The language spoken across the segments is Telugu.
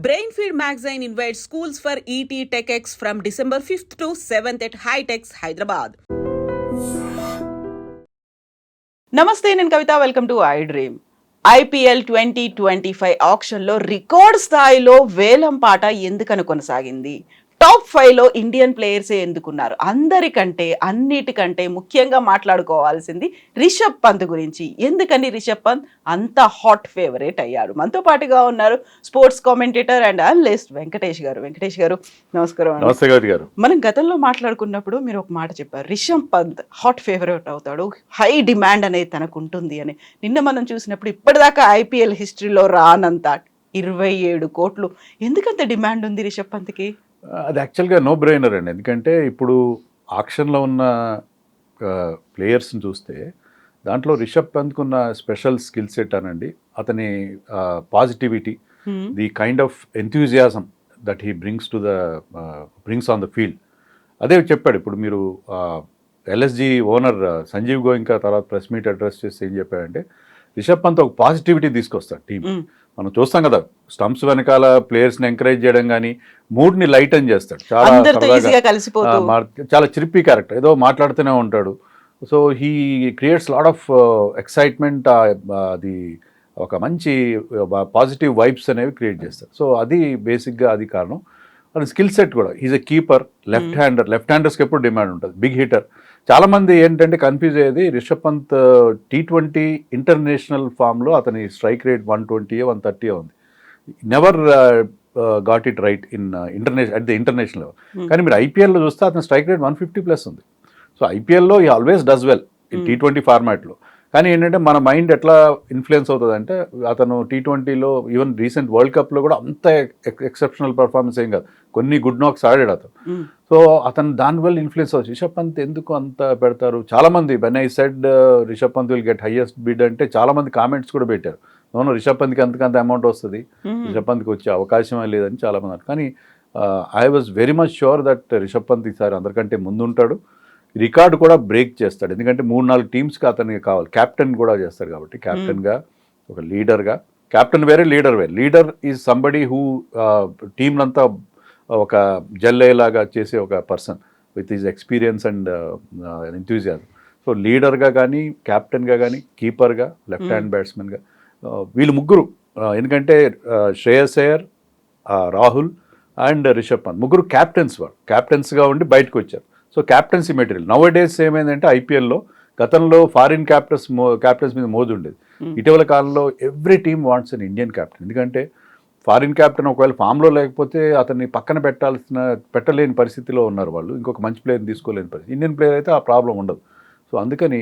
Brain feed magazine invite schools for ET TechX from December fifth to seventh at HITEX Hyderabad నమస్తే నేను Kavitha welcome to I dream IPL twenty twenty five ఆక్షన్లో record స్థాయిలో వేలం పాట ఎందుకని కొనసాగింది టాప్ ఫైవ్లో ఇండియన్ ప్లేయర్సే ఎందుకున్నారు? అందరికంటే అన్నిటికంటే ముఖ్యంగా మాట్లాడుకోవాల్సింది రిషబ్ పంత్ గురించి. ఎందుకని రిషబ్ పంత్? అంత హాట్ ఫేవరెట్ అయ్యాడు. మనతో పాటుగా ఉన్నారు sports commentator and analyst Venkatesh garu. Venkatesh garu నమస్కారం. నమస్తే గారు. మనం గతంలో మాట్లాడుకున్నప్పుడు మీరు ఒక మాట చెప్పారు. రిషబ్ పంత్ హాట్ ఫేవరెట్ అవుతాడు హై డిమాండ్ అనేది తనకు ఉంటుంది అని. నిన్న మనం చూసినప్పుడు ఇప్పటిదాకా ఐపీఎల్ హిస్టరీలో రానంత ఇరవై ఏడు కోట్లు. ఎందుకంత డిమాండ్ ఉంది రిషబ్ పంత్కి? అది యాక్చువల్గా నో బ్రెయినర్ అండి. ఎందుకంటే ఇప్పుడు ఆక్షన్లో ఉన్న ప్లేయర్స్ని చూస్తే దాంట్లో రిషబ్ పంత్కు ఉన్న స్పెషల్ స్కిల్ సెట్ అనండి. అతని positivity the kind of enthusiasm that he brings to the brings on the field. అదే చెప్పాడు ఇప్పుడు మీరు ఎల్ఎస్జి ఓనర్ సంజీవ్ గోయింకా తర్వాత ప్రెస్ మీట్ అడ్రస్ చేసి ఏం చెప్పాడంటే రిషబ్ పంత్ ఒక పాజిటివిటీ తీసుకొస్తాడు టీం. మనం చూస్తాం కదా స్టంప్స్ వెనకాల ప్లేయర్స్ని ఎంకరేజ్ చేయడం కానీ మూడ్ని లైటన్ చేస్తాడు. చాలా చాలా చిరిపి క్యారెక్టర్ ఏదో మాట్లాడుతూనే ఉంటాడు. So he creates lot of excitement అది ఒక మంచి పాజిటివ్ వైబ్స్ అనేవి క్రియేట్ చేస్తారు సో అది బేసిక్గా అది కారణం. అది స్కిల్ సెట్ కూడా is a keeper left hander left హ్యాండర్స్కి ఎప్పుడు డిమాండ్ ఉంటుంది. బిగ్ హిటర్ చాలా మంది ఏంటంటే కన్ఫ్యూజ్ అయ్యేది Rishabh Pant T twenty international ఫామ్లో అతని strike rate one twenty one thirty ఉంది. Never got it right in international at the international level కానీ మీరు ఐపీఎల్లో చూస్తే అతని strike rate one fifty plus ఉంది. సో ఐపీఎల్లో ఈ ఆల్వేస్ డస్ వెల్ ఈ టీ ట్వంటీ ఫార్మాట్లో కానీ ఏంటంటే మన మైండ్ ఎట్లా ఇన్ఫ్లుయెన్స్ అవుతుంది అంటే అతను టీ ట్వంటీలో ఈవెన్ రీసెంట్ వరల్డ్ కప్లో కూడా అంత ఎక్సెప్షనల్ పర్ఫార్మెన్స్ ఏం కాదు. కొన్ని గుడ్ నాక్స్ ఆడాడు అతను. సో అతను దానివల్ల ఇన్ఫ్లుయెన్స్ అవ్వచ్చు రిషబ్ పంత్ ఎందుకు అంత పెడతారు? చాలా మంది when I said Rishabh Pant will get highest bid అంటే చాలా మంది కామెంట్స్ కూడా పెట్టారు. నోను రిషబ్ పంత్కి అంతకంత అమౌంట్ వస్తుంది. రిషబ్ పంత్కి వచ్చే అవకాశమే లేదని చాలా మంది అన్నారు. కానీ I was very much sure that Rishabh Pant ఈసారి అందరికంటే ముందు ఉంటాడు రికార్డు కూడా బ్రేక్ చేస్తాడు. ఎందుకంటే మూడు నాలుగు టీమ్స్కి అతనికి కావాలి. క్యాప్టెన్ కూడా చేస్తాడు కాబట్టి క్యాప్టెన్గా ఒక లీడర్గా. క్యాప్టెన్ వేరే లీడర్ వేరే. Leader is somebody who team అంతా ఒక జల్లయ్యేలాగా చేసే ఒక person with is experience and enthusiasm so లీడర్గా కానీ క్యాప్టెన్గా కానీ కీపర్గా లెఫ్ట్ హ్యాండ్ బ్యాట్స్మెన్గా వీళ్ళు ముగ్గురు. ఎందుకంటే శ్రేయస్ అయ్యర్ రాహుల్ అండ్ రిషబ్ పంత్ ముగ్గురు క్యాప్టెన్స్ వారు క్యాప్టెన్స్గా ఉండి బయటకు వచ్చారు. So captaincy material now days ఏమైందంటే ఐపీఎల్లో గతంలో ఫారిన్ క్యాప్టెన్స్ మో క్యాప్టెన్స్ మీద మోజు ఉండేది. ఇటీవల కాలంలో every team wants an Indian captain ఎందుకంటే ఫారిన్ క్యాప్టెన్ ఒకవేళ ఫామ్లో లేకపోతే అతన్ని పక్కన పెట్టాల్సిన పెట్టలేని పరిస్థితిలో ఉన్నారు వాళ్ళు. ఇంకొక మంచి ప్లేయర్ని తీసుకోలేని పరిస్థితి. ఇండియన్ ప్లేయర్ అయితే ఆ ప్రాబ్లం ఉండదు. సో అందుకని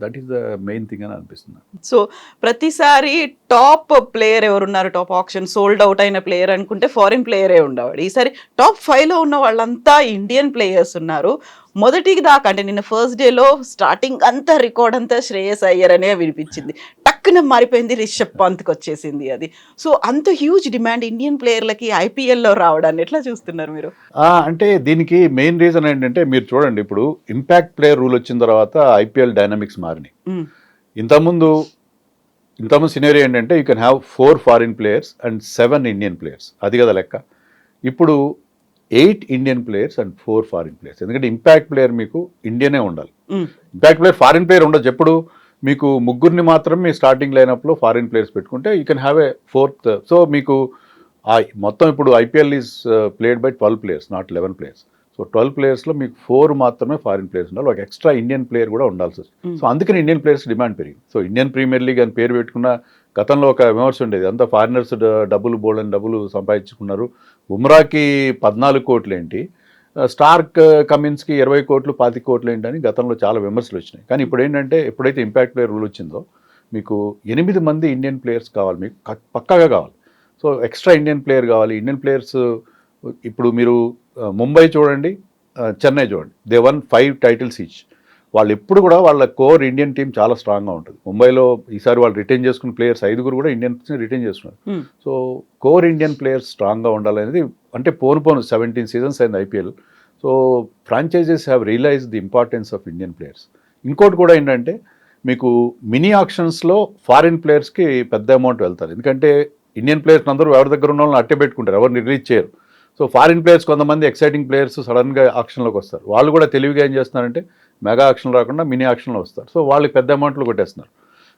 that is the main thing అని అనిపిస్తుంది సో ప్రతిసారి టాప్ ప్లేయర్ ఎవరున్నారు? టాప్ ఆప్షన్ సోల్డ్ అవుట్ అయిన ప్లేయర్ అనుకుంటే ఫారిన్ ప్లేయరే ఉండేవాడు. ఈసారి టాప్ ఫైవ్లో ఉన్న వాళ్ళంతా ఇండియన్ ప్లేయర్స్ ఉన్నారు. మొదటికి దాకా అంటే నిన్న ఫస్ట్ డేలో స్టార్టింగ్ అంతా రికార్డ్ అంతా శ్రేయస్ అయ్యారనే వినిపించింది. టక్కున మారిపోయింది రిషబ్ పంత్కి వచ్చేసింది అది. సో అంత హ్యూజ్ డిమాండ్ ఇండియన్ ప్లేయర్లకి ఐపీఎల్లో రావడాన్ని ఎట్లా చూస్తున్నారు మీరు? అంటే దీనికి మెయిన్ రీజన్ ఏంటంటే మీరు చూడండి ఇప్పుడు ఇంపాక్ట్ ప్లేయర్ రూల్ వచ్చిన తర్వాత ఐపీఎల్ డైనమిక్స్ మారినాయి. ఇంతకుముందు ఇంతకుముందు సినేరియో ఏంటంటే you can have four foreign players and seven Indian players అది కదా లెక్క. ఇప్పుడు eight Indian players and four foreign players ఎందుకంటే ఇంపాక్ట్ ప్లేయర్ మీకు ఇండియనే ఉండాలి. ఇంపాక్ట్ ప్లేయర్ ఫారిన్ ప్లేయర్ ఉండదు ఎప్పుడు? మీకు ముగ్గురిని మాత్రం మీ స్టార్టింగ్ లైనప్లో ఫారిన్ ప్లేయర్స్ పెట్టుకుంటే you can have a fourth so మీకు మొత్తం ఇప్పుడు IPL is played by twelve players not eleven players so twelve ప్లేయర్స్లో మీకు ఫోర్ మాత్రమే ఫారిన్ ప్లేయర్స్ ఉండాలి. ఒక ఎక్స్ట్రా ఇండియన్ ప్లేయర్ కూడా ఉండాల్సి వస్తుంది. సో అందుకని ఇండియన్ ప్లేయర్స్ డిమాండ్ పెరిగింది. సో ఇండియన్ ప్రీమియర్ లీగ్ అని పేరు పెట్టుకున్న గతంలో ఒక విమర్శ ఉండేది. అంతా ఫారినర్స్ డబ్బులు బోల్డ్ అని డబ్బులు సంపాదించుకున్నారు. బుమ్రాకి పద్నాలుగు కోట్లు ఏంటి? స్టార్క్ కమిన్స్కి ఇరవై కోట్లు పాతి కోట్లు ఏంటని గతంలో చాలా విమర్శలు వచ్చినాయి. కానీ ఇప్పుడు ఏంటంటే ఎప్పుడైతే ఇంపాక్ట్ ప్లేయర్ రూల్ వచ్చిందో మీకు ఎనిమిది మంది ఇండియన్ ప్లేయర్స్ కావాలి మీకు పక్కాగా కావాలి. సో ఎక్స్ట్రా ఇండియన్ ప్లేయర్ కావాలి. ఇండియన్ ప్లేయర్స్ ఇప్పుడు మీరు ముంబై చూడండి చెన్నై చూడండి. They won five titles each. వాళ్ళు ఎప్పుడు కూడా వాళ్ళ కోర్ ఇండియన్ టీం చాలా స్ట్రాంగ్గా ఉంటుంది. ముంబైలో ఈసారి వాళ్ళు రిటైన్ చేసుకున్న ప్లేయర్స్ ఐదుగురు కూడా ఇండియన్స్ రిటైన్ చేసుకున్నారు hmm. So core Indian players స్ట్రాంగ్గా ఉండాలనేది అంటే పోను పోను సెవెంటీన్ సీజన్స్ అయింది IPL. So franchises have realise the importance of Indian players ఇంకోటి కూడా ఏంటంటే మీకు మినీ ఆక్షన్స్లో ఫారిన్ ప్లేయర్స్కి పెద్ద అమౌంట్ వెళ్తారు. ఎందుకంటే ఇండియన్ ప్లేయర్స్ అందరూ ఎవరి దగ్గర ఉన్న వాళ్ళని అట్టే పెట్టుకుంటారు. ఎవరిని రిలీజ్ చేయరు. సో ఫారిన్ ప్లేయర్స్ కొంతమంది ఎక్సైటింగ్ ప్లేయర్స్ సడన్గా ఆక్షన్లోకి వస్తారు. వాళ్ళు కూడా తెలివిగా ఏం చేస్తున్నారంటే మెగా ఆక్షన్ రాకుండా మినీ ఆక్షన్లో వస్తారు. సో వాళ్ళకి పెద్ద అమౌంట్లు కొట్టేస్తున్నారు.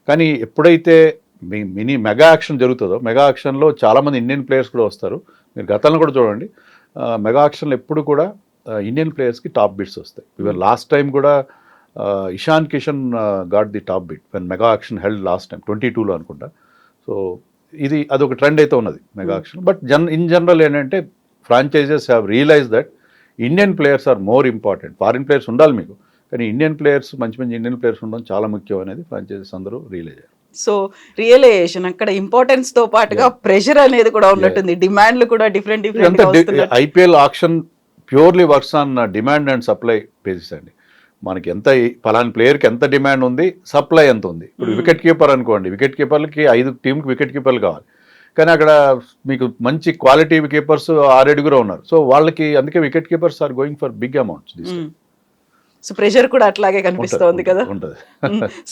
కానీ ఎప్పుడైతే మీ మినీ మెగా యాక్షన్ జరుగుతుందో మెగా యాక్షన్లో చాలామంది ఇండియన్ ప్లేయర్స్ కూడా వస్తారు. మీరు గతంలో కూడా చూడండి మెగా యాక్షన్లో ఎప్పుడు కూడా ఇండియన్ ప్లేయర్స్కి టాప్ బిట్స్ వస్తాయి. ఈవెన్ లాస్ట్ టైం కూడా Ishan Kishan got the top bid when mega auction held last time twenty టూలో అనుకుంటా. సో ఇది అదొక ట్రెండ్ అయితే ఉన్నది mega auction. But gen in general ఏంటంటే franchises have realise that Indian players are more important. Foreign players ఉండాలి మీకు. కానీ ఇండియన్ ప్లేయర్స్ మంచి మంచి ఇండియన్ ప్లేయర్స్ ఉండడం చాలా ముఖ్యం అనేది ఫ్రాంచైజెస్ అందరూ రియలైజ్ అయ్యారు సో రియలైజేషన్ అక్కడ ఇంపార్టెన్స్తో పాటుగా ప్రెషర్ అనేది కూడా ఉన్నట్టుంది. డిమాండ్లు కూడా different different IPL auction purely works on demand and supply basis అండి. మనకి ఎంత పలాని ప్లేయర్కి ఎంత డిమాండ్ ఉంది సప్లై ఎంత ఉంది. ఇప్పుడు Hmm. వికెట్ కీపర్ అనుకోండి వికెట్ కీపర్లకి ఐదు టీంకి వికెట్ కీపర్లు కావాలి. కానీ అక్కడ మీకు మంచి క్వాలిటీ కీపర్స్ ఆరేడుగురు ఉన్నారు. సో వాళ్ళకి అందుకే wicket keepers are going for big amounts so pressure కూడా అట్లాగే కనిపిస్తోంది కదా?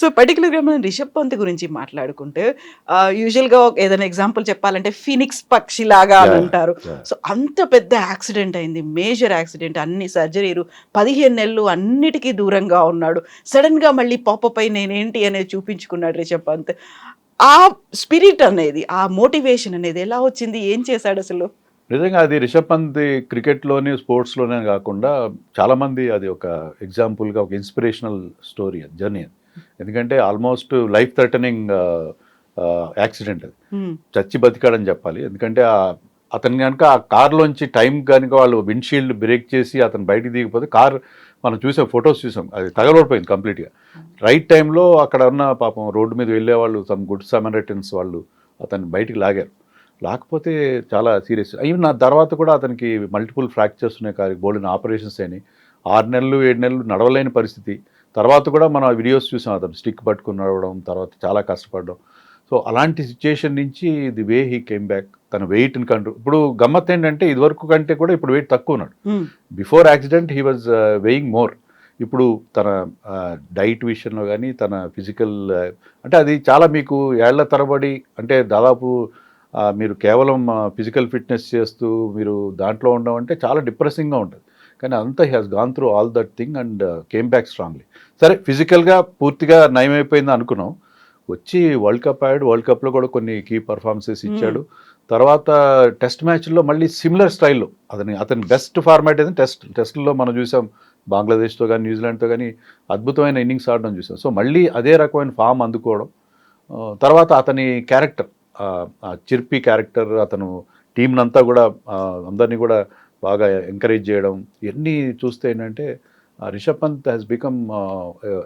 సో పర్టికులర్గా మనం రిషబ్ పంత్ గురించి మాట్లాడుకుంటే యూజువల్గా ఒక ఏదైనా ఎగ్జాంపుల్ చెప్పాలంటే ఫినిక్స్ పక్షి లాగా అంటారు. సో అంత పెద్ద యాక్సిడెంట్ అయింది మేజర్ యాక్సిడెంట్ అన్ని సర్జరీలు పదిహేను నెలలు అన్నిటికీ దూరంగా ఉన్నాడు. సడన్గా మళ్ళీ పాపపై నేనేంటి అనేది చూపించుకున్నాడు రిషబ్ పంత్. ఆ స్పిరిట్ అనేది ఆ మోటివేషన్ అనేది ఎలా వచ్చింది? ఏం చేశాడు అసలు? నిజంగా అది రిషబ్ పంత్ క్రికెట్లోని స్పోర్ట్స్లోనే కాకుండా చాలామంది అది ఒక ఎగ్జాంపుల్గా ఒక ఇన్స్పిరేషనల్ స్టోరీ అది జర్నీ అది. ఎందుకంటే ఆల్మోస్ట్ లైఫ్ థ్రెటనింగ్ యాక్సిడెంట్ అది. Hmm. చచ్చి బతికాడని చెప్పాలి. ఎందుకంటే ఆ- అతను కనుక ఆ కార్లోంచి టైం కనుక వాళ్ళు విండ్షీల్డ్ బ్రేక్ చేసి అతను బయటికి దిగిపోతే కార్ మనం చూసాం ఫొటోస్ చూసాం. అది తగలబడిపోయింది కంప్లీట్గా రైట్ టైంలో అక్కడ ఉన్న పాపం రోడ్డు మీద వెళ్ళే వాళ్ళు సమ్ గుడ్ సమరిటన్స్ వాళ్ళు అతన్ని బయటికి లాగారు. లేకపోతే చాలా సీరియస్. ఈవెన్ నా తర్వాత కూడా అతనికి మల్టిపుల్ ఫ్రాక్చర్స్ ఉన్నాయి. కాదు బోల్డెన్ ఆపరేషన్స్ అయినాయి. ఆరు నెలలు ఏడు నెలలు నడవలేని పరిస్థితి. తర్వాత కూడా మనం వీడియోస్ చూసాం. అతను స్టిక్ పట్టుకుని నడవడం తర్వాత చాలా కష్టపడడం. సో అలాంటి సిచ్యుయేషన్ నుంచి the way he came back తన వెయిట్ని కంట్రోల్ ఇప్పుడు గమ్మత్ ఏంటంటే ఇదివరకు కంటే కూడా ఇప్పుడు వెయిట్ తక్కువ ఉన్నాడు. Before accident he was weighing more ఇప్పుడు తన డైట్ విషయంలో కానీ తన ఫిజికల్ అంటే అది చాలా మీకు ఏళ్ళ తరబడి అంటే దాదాపు మీరు కేవలం ఫిజికల్ ఫిట్నెస్ చేస్తూ మీరు దాంట్లో ఉండడం అంటే చాలా డిప్రెసింగ్గా ఉంటుంది. కానీ అంతా he has gone through all that thing and came back strongly. సరే ఫిజికల్గా పూర్తిగా నయమైపోయింది అనుకున్నాం. వచ్చి వరల్డ్ కప్ ఆడాడు. వరల్డ్ కప్లో కూడా కొన్ని కీ పర్ఫార్మెన్సెస్ ఇచ్చాడు. తర్వాత టెస్ట్ మ్యాచ్లో మళ్ళీ సిమిలర్ స్టైల్లో అతని అతని బెస్ట్ ఫార్మాట్ ఏదైనా టెస్ట్ టెస్ట్లో మనం చూసాం. బంగ్లాదేశ్తో కానీ న్యూజిలాండ్తో కానీ అద్భుతమైన ఇన్నింగ్స్ ఆడడం చూసాం. సో మళ్ళీ అదే రకమైన ఫామ్ అందుకోవడం. తర్వాత అతని క్యారెక్టర్. చిర్పి క్యారెక్టర్ అతను టీంనంతా కూడా అందరినీ కూడా బాగా ఎంకరేజ్ చేయడం ఇవన్నీ చూస్తే ఏంటంటే రిషబ్ పంత్ హ్యాస్ బికమ్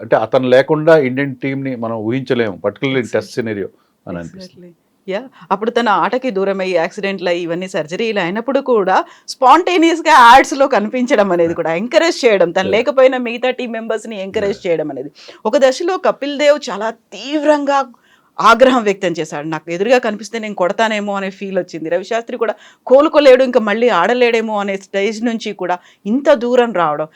అంటే అతను లేకుండా ఇండియన్ టీంని మనం ఊహించలేము పర్టికులర్లీ టెస్ట్ సినేరియో అని అనిపిస్తుంది. యా అప్పుడు తన ఆటకి దూరం అయ్యి యాక్సిడెంట్లు అయ్యి ఇవన్నీ సర్జరీలు అయినప్పుడు కూడా స్పాంటేనియస్గా యాడ్స్లో కనిపించడం అనేది కూడా ఎంకరేజ్ చేయడం తను. లేకపోయినా మిగతా టీం మెంబర్స్ని ఎంకరేజ్ చేయడం అనేది. ఒక దశలో కపిల్ దేవ్ చాలా తీవ్రంగా ఆగ్రహం వ్యక్తం చేశాడు. నాకు ఎదురుగా కనిపిస్తే నేను కొడతానేమో అనే ఫీల్ వచ్చింది. రవిశాస్త్రి కూడా కోలుకోలేడు ఇంకా మళ్ళీ ఆడలేడేమో అనే స్టేజ్ నుంచి కూడా ఇంత దూరం రావడం.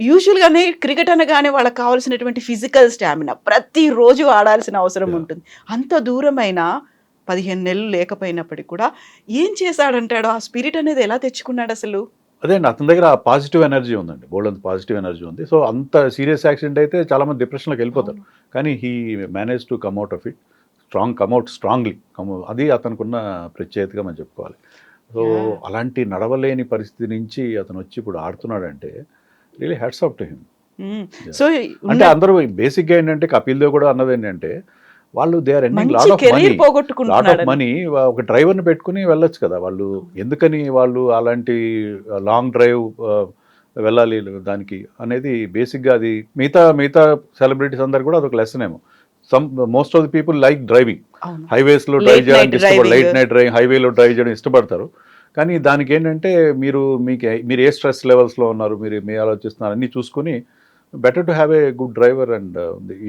యూజువల్గానే క్రికెట్ అనగానే వాళ్ళకి కావాల్సినటువంటి ఫిజికల్ స్టామినా ప్రతిరోజు ఆడాల్సిన అవసరం. ఉంటుంది. అంత దూరమైన పదిహేను నెలలు లేకపోయినప్పటికీ కూడా ఏం చేశాడంటాడు? ఆ స్పిరిట్ అనేది ఎలా తెచ్చుకున్నాడు అసలు? అదే అండి అతని దగ్గర పాజిటివ్ ఎనర్జీ ఉందండి. బోల్డ్ అంత పాజిటివ్ ఎనర్జీ ఉంది. సో అంత సీరియస్ యాక్సిడెంట్ అయితే చాలా మంది డిప్రెషన్లోకి వెళ్ళిపోతారు. కానీ he manage to come out of it. Strong come out strongly come అది అతనికి ఉన్న ప్రత్యేకతగా మనం చెప్పుకోవాలి. సో. అలాంటి నడవలేని పరిస్థితి నుంచి అతను వచ్చి ఇప్పుడు ఆడుతున్నాడంటే really hats off to him. So అంటే అందరూ బేసిక్గా ఏంటంటే కపిల్ దేవ్ కూడా అన్నది ఏంటంటే వాళ్ళు they are ending lot of money lot of money ఒక డ్రైవర్ని పెట్టుకుని వెళ్ళొచ్చు కదా వాళ్ళు. ఎందుకని వాళ్ళు అలాంటి లాంగ్ డ్రైవ్ వెళ్ళాలి దానికి అనేది బేసిక్గా అది మిగతా మిగతా సెలబ్రిటీస్ అందరు కూడా అదొక లెసన్ ఏమో. Some most of the people like driving. హైవేస్లో Late drive చేయడానికి driving. లైట్ నైట్ డ్రైవింగ్ హైవేలో డ్రైవ్ చేయడం ఇష్టపడతారు కానీ దానికి ఏంటంటే మీరు మీకు మీరు ఏ స్ట్రెస్ లెవెల్స్లో ఉన్నారు మీరు మీ ఆలోచిస్తున్నారు అన్నీ చూసుకొని better to have a good driver and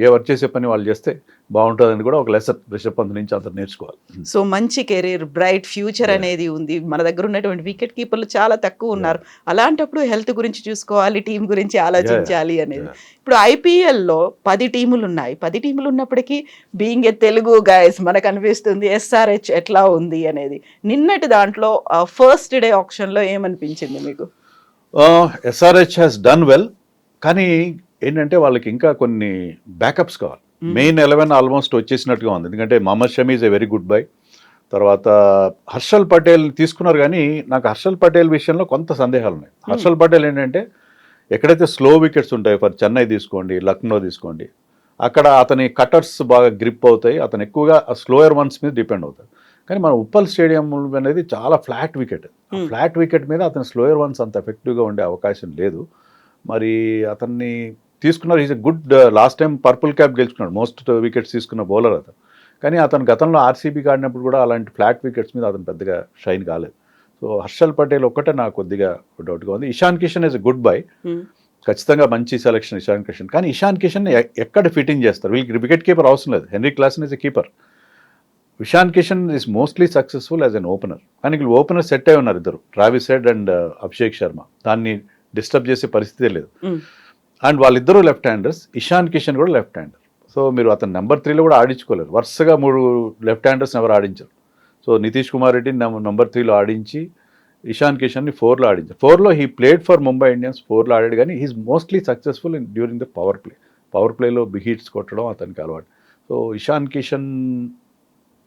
a work చేసే పని వాళ్ళు చేస్తే బాగుంటుందని కూడా ఒక లెసన్ రిషబ్ పంత్ నుంచి అంత నేర్చుకోవాలి. సో మంచి కెరీర్ బ్రైట్ ఫ్యూచర్ అనేది ఉంది. మన దగ్గర ఉన్నటువంటి వికెట్ కీపర్లు చాలా తక్కువ ఉన్నారు. అలాంటప్పుడు హెల్త్ గురించి చూసుకోవాలి టీం గురించి ఆలోచించాలి అనేది. ఇప్పుడు IPL లో పది టీములు ఉన్నాయి. పది టీములు ఉన్నప్పటికీ బీయింగ్ ఏ తెలుగు గైస్ మనకు అనిపిస్తుంది ఎస్ఆర్హెచ్ ఎట్లా ఉంది అనేది. నిన్నటి దాంట్లో ఫస్ట్ డే ఆప్షన్లో ఏమనిపించింది మీకు? ఎస్ఆర్హెచ్ హ్యాస్ డన్ వెల్ కానీ ఏంటంటే వాళ్ళకి ఇంకా కొన్ని బ్యాకప్స్ కావాలి. మెయిన్ ఎలెవెన్ ఆల్మోస్ట్ వచ్చేసినట్టుగా ఉంది. ఎందుకంటే Mohammed Shami is a very good buy తర్వాత హర్షల్ పటేల్ తీసుకున్నారు కానీ నాకు హర్షల్ పటేల్ విషయంలో కొంత సందేహాలు ఉన్నాయి. హర్షల్ పటేల్ ఏంటంటే ఎక్కడైతే స్లో వికెట్స్ ఉంటాయో ఫర్ చెన్నై తీసుకోండి లక్నో తీసుకోండి అక్కడ అతని కటర్స్ బాగా గ్రిప్ అవుతాయి. అతను ఎక్కువగా స్లోయర్ వన్స్ మీద డిపెండ్ అవుతాడు. కానీ మన ఉప్పల్ స్టేడియం అనేది చాలా ఫ్లాట్ వికెట్. ఫ్లాట్ వికెట్ మీద అతని స్లోయర్ వన్స్ అంత ఎఫెక్టివ్గా ఉండే అవకాశం లేదు. మరి అతన్ని తీసుకున్నారు. Is a good last time purple cap గెలుచుకున్నాడు. మోస్ట్ వికెట్స్ తీసుకున్న బౌలర్ అతను. కానీ అతను గతంలో ఆర్సీబీకి ఆడినప్పుడు కూడా అలాంటి ఫ్లాట్ వికెట్స్ మీద అతను పెద్దగా షైన్ కాలేదు. సో హర్షల్ పటేల్ ఒక్కటే నాకు కొద్దిగా డౌట్గా ఉంది. Ishan Kishan is a good buy. ఖచ్చితంగా మంచి సెలక్షన్ ఇషాన్ కిషన్ కానీ ఇషాన్ కిషన్ ఎక్కడ ఫిట్టింగ్ చేస్తారు? వీళ్ళకి వికెట్ కీపర్ అవసరం లేదు. Henry Klaasen is a keeper Ishan Kishan is mostly successful as an opener కానీ వీళ్ళు ఓపెనర్ సెట్ అయి ఉన్నారు ఇద్దరు. Travis Head and Abhishek Sharma దాన్ని డిస్టర్బ్ చేసే పరిస్థితే లేదు. అండ్ వాళ్ళిద్దరూ లెఫ్ట్ హ్యాండర్స్ ఇషాన్ కిషన్ కూడా లెఫ్ట్ హ్యాండర్. సో మీరు అతను నెంబర్ త్రీలో కూడా ఆడించుకోలేరు. వరుసగా మూడు లెఫ్ట్ హ్యాండర్స్ ఎవరు ఆడించారు. సో నితీష్ కుమార్ రెడ్డిని నెంబర్ త్రీలో ఆడించి ఇషాన్ కిషన్ని ఫోర్లో ఆడించారు. ఫోర్లో he played for Mumbai Indians ఫోర్లో ఆడాడు కానీ he's mostly successful in during the power play. Power ప్లేలో బిగ్ హిట్స్ కొట్టడం అతనికి అలవాటు. So Ishan Kishan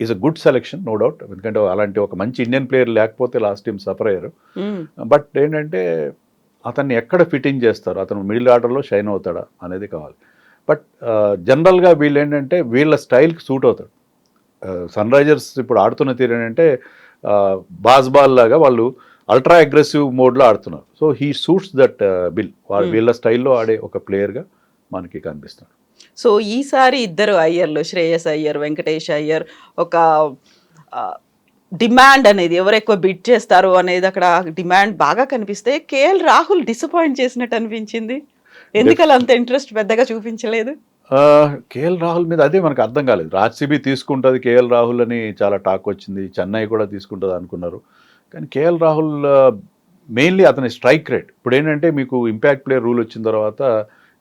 is a good selection no doubt. ఎందుకంటే అలాంటి ఒక మంచి ఇండియన్ ప్లేయర్ లేకపోతే లాస్ట్ టైం సఫర్ అయ్యారు. బట్ ఏంటంటే అతన్ని ఎక్కడ ఫిట్టింగ్ చేస్తారు అతను మిడిల్ ఆర్డర్లో షైన్ అవుతాడా అనేది కావాలి. బట్ జనరల్గా వీళ్ళు ఏంటంటే వీళ్ళ స్టైల్కి సూట్ అవుతాడు. సన్ రైజర్స్ ఇప్పుడు ఆడుతున్న తీరు ఏంటంటే బాస్ బాల్ లాగా వాళ్ళు అల్ట్రా అగ్రెసివ్ మోడ్లో ఆడుతున్నారు. So he suits that bill. Hmm. వీళ్ళ స్టైల్లో ఆడే ఒక ప్లేయర్గా మనకి కనిపిస్తున్నాడు సో ఈసారి ఇద్దరు అయ్యర్లు శ్రేయస్ అయ్యర్ వెంకటేష్ అయ్యర్ ఒక డిమాండ్ అనేది ఎవరు ఎక్కువ బిడ్ చేస్తారు అనేది అక్కడ డిమాండ్ బాగా కనిపిస్తే కేఎల్ రాహుల్ డిసప్పాయింట్ చేసినట్టు అనిపించింది. ఎందుకలా అంత ఇంట్రెస్ట్ పెద్దగా చూపించలేదు? కేఎల్ రాహుల్ మీద అదే మనకు అర్థం కాలేదు. రాజ్సీబీ తీసుకుంటుంది కేఎల్ రాహుల్ అని చాలా టాక్ వచ్చింది. చెన్నై కూడా తీసుకుంటుంది అనుకున్నారు. కానీ కేఎల్ రాహుల్ మెయిన్లీ అతని స్ట్రైక్ రేట్ ఇప్పుడు ఏంటంటే మీకు ఇంపాక్ట్ ప్లేయర్ రూల్ వచ్చిన తర్వాత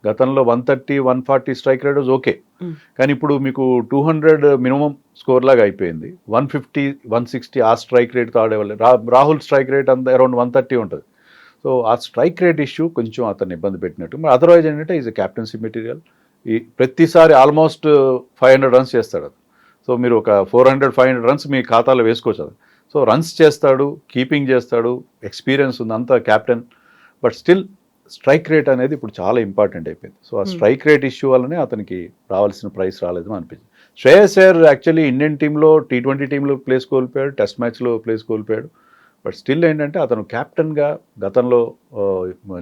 గతంలో one thirty one forty strike rate okay Mm. కానీ ఇప్పుడు మీకు టూ హండ్రెడ్ మినిమం స్కోర్ లాగా అయిపోయింది. వన్ ఫిఫ్టీ వన్ సిక్స్టీ ఆ స్ట్రైక్ రేట్తో ఆడేవాళ్ళు. రా రాహుల్ స్ట్రైక్ రేట్ అంత అరౌండ్ వన్ థర్టీ ఉంటుంది. సో ఆ స్ట్రైక్ రేట్ ఇష్యూ కొంచెం అతన్ని ఇబ్బంది పెట్టినట్టు. మరి అదర్వైజ్ ఏంటంటే ఈజ్ క్యాప్టెన్సీ మెటీరియల్ ఈ ప్రతిసారి ఆల్మోస్ట్ ఫైవ్ హండ్రెడ్ రన్స్ చేస్తాడు అది. సో మీరు ఒక four hundred five hundred runs మీ ఖాతాలో వేసుకోవచ్చు అది. సో రన్స్ చేస్తాడు కీపింగ్ చేస్తాడు ఎక్స్పీరియన్స్ ఉంది అంతా captain but still strike rate అనేది ఇప్పుడు చాలా ఇంపార్టెంట్ అయిపోయింది. సో ఆ Hmm. స్ట్రైక్ రేట్ ఇష్యూ వల్లనే అతనికి రావాల్సిన ప్రైస్ రాలేదని అనిపించింది. శ్రేయస్ అయ్యర్ యాక్చువల్లీ ఇండియన్ టీంలో టీ ట్వంటీ టీంలో ప్లేస్ కోల్పోయాడు టెస్ట్ మ్యాచ్లో ప్లేస్ కోల్పోయాడు. బట్ స్టిల్ ఏంటంటే అతను క్యాప్టెన్గా గతంలో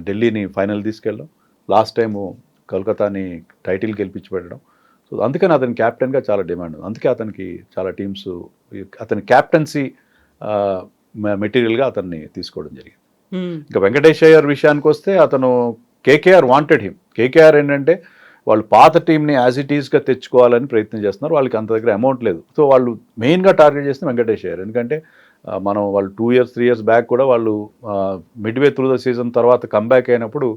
ఢిల్లీని ఫైనల్ తీసుకెళ్ళడం లాస్ట్ టైము కోల్కతాని టైటిల్ గెలిపించి పెట్టడం. సో అందుకని అతని క్యాప్టెన్గా చాలా డిమాండ్ ఉంది. అందుకే అతనికి చాలా టీమ్స్ అతని క్యాప్టెన్సీ మెటీరియల్గా అతన్ని తీసుకోవడం జరిగింది. Hmm. ఇంకా వెంకటేష్ అయ్యర్ విషయానికి వస్తే అతను కేకేఆర్ వాంటెడ్ హిమ్ కేకేఆర్ ఏంటంటే వాళ్ళు పాత టీంని యాజ్ ఇట్ ఈస్గా తెచ్చుకోవాలని ప్రయత్నం చేస్తున్నారు. వాళ్ళకి అంత దగ్గర అమౌంట్ లేదు. సో వాళ్ళు మెయిన్గా టార్గెట్ చేస్తే వెంకటేష్ అయ్యర్ ఎందుకంటే మనం వాళ్ళు two years three years back కూడా వాళ్ళు mid way through the season తర్వాత కంబ్యాక్ అయినప్పుడు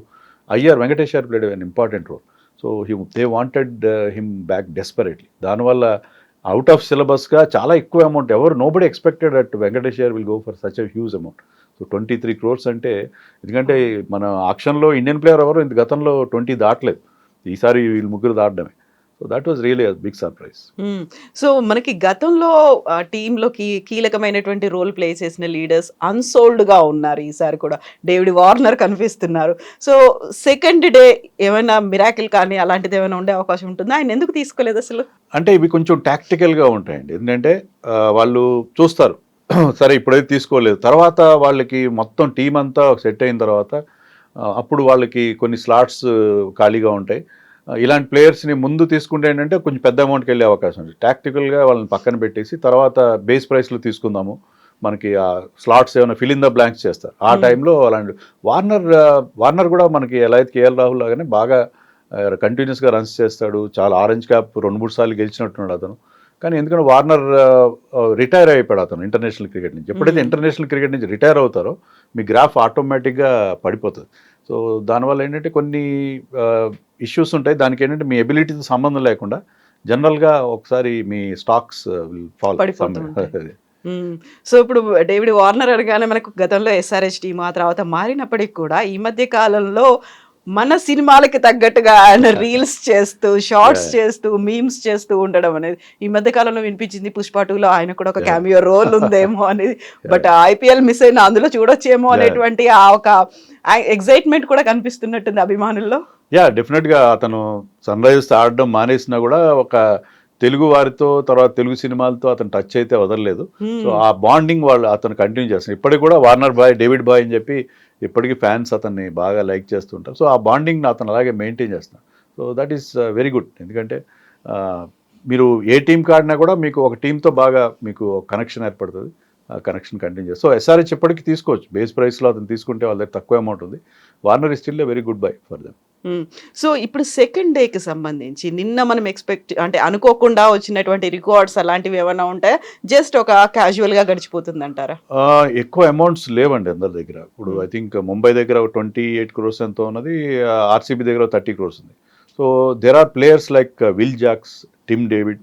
Iyer Venkatesh Iyer played an important role so him they wanted him back desperately దానివల్ల అవుట్ ఆఫ్ సిలబస్గా చాలా ఎక్కువ అమౌంట్ ఎవరు nobody expected at Venkatesh Iyer will go for such a huge amount so twenty three crores అంటే ఎందుకంటే మన ఆక్షన్లో ఇండియన్ ప్లేయర్ ఎవరు ఇంత గతంలో ట్వంటీ దాటలేదు. ఈసారి వీళ్ళు ముగ్గురు దాటడమే. So that was really big surprise. So మనకి గతంలో టీంలో కీ కీలకమైనటువంటి రోల్ ప్లే చేసిన లీడర్స్ అన్సోల్డ్గా ఉన్నారు ఈసారి కూడా. డేవిడ్ వార్నర్ కనిపిస్తున్నారు. సో సెకండ్ డే ఏమైనా మిరాకిల్ కానీ అలాంటిది ఏమైనా ఉండే అవకాశం ఉంటుందా? ఆయన ఎందుకు తీసుకోలేదు అసలు? అంటే ఇవి కొంచెం టాక్టికల్గా ఉంటాయండి. ఎందుకంటే వాళ్ళు చూస్తారు. సరే ఇప్పుడైతే తీసుకోలేదు. తర్వాత వాళ్ళకి మొత్తం టీం అంతా సెట్ అయిన తర్వాత అప్పుడు వాళ్ళకి కొన్ని స్లాట్స్ ఖాళీగా ఉంటాయి. ఇలాంటి ప్లేయర్స్ని ముందు తీసుకుంటే ఏంటంటే కొంచెం పెద్ద అమౌంట్కి వెళ్ళే అవకాశం ఉంది. టాక్టికల్గా వాళ్ళని పక్కన పెట్టేసి తర్వాత బేస్ ప్రైస్లో తీసుకుందాము. మనకి ఆ స్లాట్స్ ఏమైనా ఫిల్ ఇన్ ద బ్లాంక్స్ చేస్తారు. ఆ Hmm. టైంలో అలాంటి వార్నర్ వార్నర్ కూడా మనకి ఎలా అయితే కేఎల్ రాహుల్ లాగానే బాగా కంటిన్యూస్గా రన్స్ చేస్తాడు. చాలా ఆరెంజ్ క్యాప్ రెండు మూడు సార్లు గెలిచినట్టున్నాడు అతను. కానీ ఎందుకంటే వార్నర్ రిటైర్ అయిపోయాడు అతను ఇంటర్నేషనల్ క్రికెట్ నుంచి. ఎప్పుడైతే. ఇంటర్నేషనల్ క్రికెట్ నుంచి రిటైర్ అవుతారో మీ గ్రాఫ్ ఆటోమేటిక్గా పడిపోతుంది. సో దానివల్ల ఏంటంటే కొన్ని ఇష్యూస్ ఉంటాయి. దానికి ఏంటంటే మీ ఎబిలిటీతో సంబంధం లేకుండా జనరల్గా ఒకసారి మీ స్టాక్స్ ఫాల్. సో ఇప్పుడు డేవిడ్ వార్నర్ అనగానే మనకు గతంలో ఎస్ఆర్హెచ్ టీమ్ ఆ తర్వాత మారినప్పటికీ కూడా ఈ మధ్య కాలంలో మన సినిమాలకి తగ్గట్టుగా ఆయన రీల్స్ చేస్తూ షార్ట్స్. చేస్తూ మీమ్స్ చేస్తూ ఉండడం అనేది ఈ మధ్య కాలంలో వినిపించింది పుష్ప టూలో ఆయన కూడా ఒక. క్యామియో రోల్ ఉందేమో అనేది బట్ ఐపీఎల్ మిస్ అయిన అందులో చూడొచ్చేమో. అనేటువంటి ఆ ఒక ఎగ్జైట్మెంట్ కూడా కనిపిస్తున్నట్టుంది అభిమానుల్లో యా డెఫినెట్గా అతను సన్ రైజర్స్ ఆడడం మానేసినా కూడా ఒక తెలుగు వారితో తర్వాత తెలుగు సినిమాలతో అతను టచ్ అయితే వదలలేదు. Hmm. సో ఆ బాండింగ్ వాళ్ళు అతను కంటిన్యూ చేస్తారు ఇప్పటికి కూడా వార్నర్ బాయ్ డేవిడ్ బాయ్ అని చెప్పి ఇప్పటికీ ఫ్యాన్స్ అతన్ని బాగా లైక్ చేస్తుంటారు సో ఆ బాండింగ్ అతను అలాగే మెయింటైన్ చేస్తున్నారు. So that is very good ఎందుకంటే మీరు ఏ టీం ఆడినా కూడా మీకు ఒక టీంతో బాగా మీకు కనెక్షన్ ఏర్పడుతుంది. ఆ కనెక్షన్ కంటిన్యూ చేస్తారు సో ఎస్ఆర్హెచ్ ఇప్పటికీ తీసుకోవచ్చు. బేస్ ప్రైస్లో అతను తీసుకుంటే వాళ్ళ దగ్గర తక్కువ అమౌంట్ ఉంది. Warner is still very good buy for them. So ఇప్పుడు సెకండ్ డేకి సంబంధించి నిన్న మనం ఎక్స్పెక్ట్ అంటే అనుకోకుండా వచ్చినటువంటి రికార్డ్స్ అలాంటివి ఏమైనా ఉంటాయా జస్ట్ ఒక casual గా గడిచిపోతుంది అంటారా ఎక్కువ అమౌంట్స్ లేవండి అందరి దగ్గర. ఇప్పుడు Hmm. ఐ థింక్ ముంబై దగ్గర ట్వంటీ ఎయిట్ క్రోర్స్ ఎంతో ఉన్నది ఆర్సీబీ దగ్గర థర్టీ క్రోర్స్ ఉంది. So there are players like Will Jacks Tim David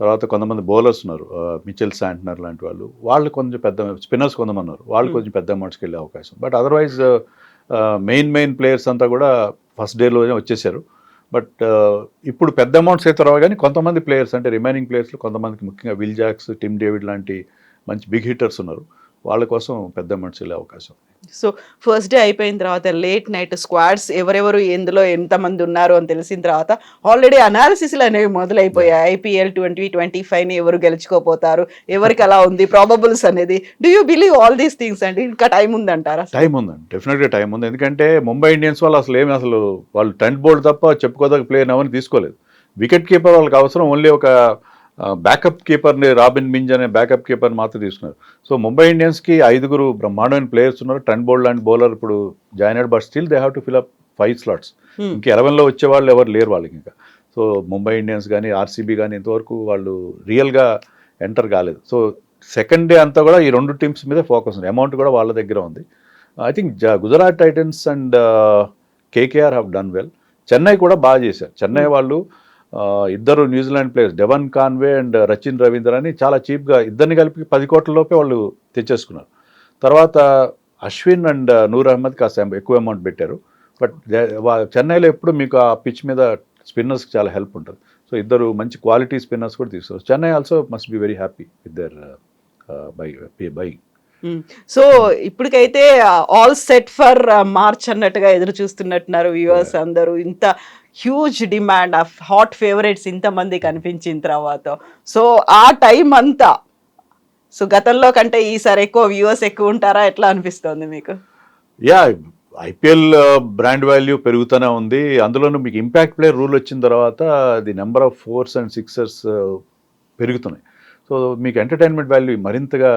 తర్వాత కొంతమంది బౌలర్స్ ఉన్నారు మిచెల్ శాంట్నర్ లాంటి వాళ్ళు. వాళ్ళు కొంచెం పెద్ద స్పిన్నర్స్ కొంతమంది ఉన్నారు. వాళ్ళు Hmm. కొంచెం పెద్ద అమౌంట్స్కి వెళ్ళే అవకాశం. But otherwise main main players అంతా కూడా ఫస్ట్ డేలోనే వచ్చేసారు. బట్ ఇప్పుడు పెద్ద అమౌంట్స్ అయితే రావు కానీ కొంతమంది ప్లేయర్స్ అంటే రిమైనింగ్ ప్లేయర్స్లో కొంతమందికి ముఖ్యంగా విల్ జాక్స్ టిమ్ డేవిడ్ లాంటి మంచి బిగ్ హిట్టర్స్ ఉన్నారు. వాళ్ళ కోసం పెద్ద వెళ్ళే అవకాశం. సో ఫస్ట్ డే అయిపోయిన తర్వాత లేట్ నైట్ స్క్వాడ్స్ ఎవరెవరు ఎందులో ఎంతమంది ఉన్నారు అని తెలిసిన తర్వాత ఆల్రెడీ అనాలిసిస్లు అనేవి మొదలైపోయాయి. ఐపీఎల్ ట్వంటీ ట్వంటీ ఫైవ్ని ఎవరు గెలుచుకోపోతారు ఎవరికి అలా ఉంది? ప్రాబబుల్స్ అనేది. Do you believe all these things అండి ఇంకా టైం ఉందంటారా? టైం ఉందండి డెఫినెట్గా టైం ఉంది. ఎందుకంటే ముంబై ఇండియన్స్ వాళ్ళు అసలు ఏమి అసలు వాళ్ళు టెంట్ బోర్డు తప్ప చెప్పుకోదగ్గ ప్లేయర్ ఎవరిని తీసుకోలేదు. వికెట్ కీపర్ వాళ్ళకి అవసరం ఓన్లీ ఒక బ్యాకప్ కీపర్ని రాబిన్ మింజ్ అనే బ్యాకప్ కీపర్ని మాత్రం తీసుకున్నారు. సో ముంబై ఇండియన్స్కి ఐదుగురు బ్రహ్మాండమైన ప్లేయర్స్ ఉన్నారు. టెన్ బోర్డ్ లాంటి బౌలర్ ఇప్పుడు జాయిన్ అయ్యాడు but still they have to fill up five slots Hmm. ఇంక ఎలవెన్లో వచ్చే వాళ్ళు ఎవరు లేరు వాళ్ళకి ఇంకా. సో ముంబై ఇండియన్స్ కానీ ఆర్సీబీ కానీ ఇంతవరకు వాళ్ళు రియల్గా ఎంటర్ కాలేదు. సో సెకండ్ డే అంతా కూడా ఈ రెండు టీమ్స్ మీద ఫోకస్ ఉంది. అమౌంట్ కూడా వాళ్ళ దగ్గర ఉంది. I think Gujarat Titans and KKR have done well Chennai కూడా బాగా చేశారు. చెన్నై వాళ్ళు ఆ, ఇద్దరు New Zealand players Devon Conway and Rachin Ravindra అని చాలా చీప్గా ఇద్దరిని కలిపి పది కోట్ల లోపే వాళ్ళు తెచ్చేసుకున్నారు. తర్వాత అశ్విన్ అండ్ నూర్ అహ్మద్ కాస్త ఎక్కువ అమౌంట్ పెట్టారు. బట్ చెన్నైలో ఎప్పుడు మీకు ఆ పిచ్ మీద స్పిన్నర్స్కి చాలా హెల్ప్ ఉంటుంది. సో ఇద్దరు మంచి క్వాలిటీ స్పిన్నర్స్ కూడా తీసుకోవచ్చు Chennai also must be very happy with their buy buy so ఇప్పటికైతే ఆల్ సెట్ ఫర్ మార్చ్ అన్నట్టుగా ఎదురు చూస్తున్నట్టున్నారు వ్యూవర్స్ అందరూ. ఇంత huge demand of hot favourites ఇంతమంది కనిపించిన తర్వాత. సో ఆ టైం అంతా సో గతంలో కంటే ఈసారి ఎక్కువ వ్యూవర్స్ ఎక్కువ ఉంటారా? ఎట్లా అనిపిస్తుంది మీకు? యా ఐపీఎల్ బ్రాండ్ వాల్యూ పెరుగుతూనే ఉంది. అందులోనూ మీకు ఇంపాక్ట్ ప్లేయర్ రూల్ వచ్చిన తర్వాత the number of fours and sixers పెరుగుతున్నాయి. సో మీకు ఎంటర్టైన్మెంట్ వాల్యూ మరింతగా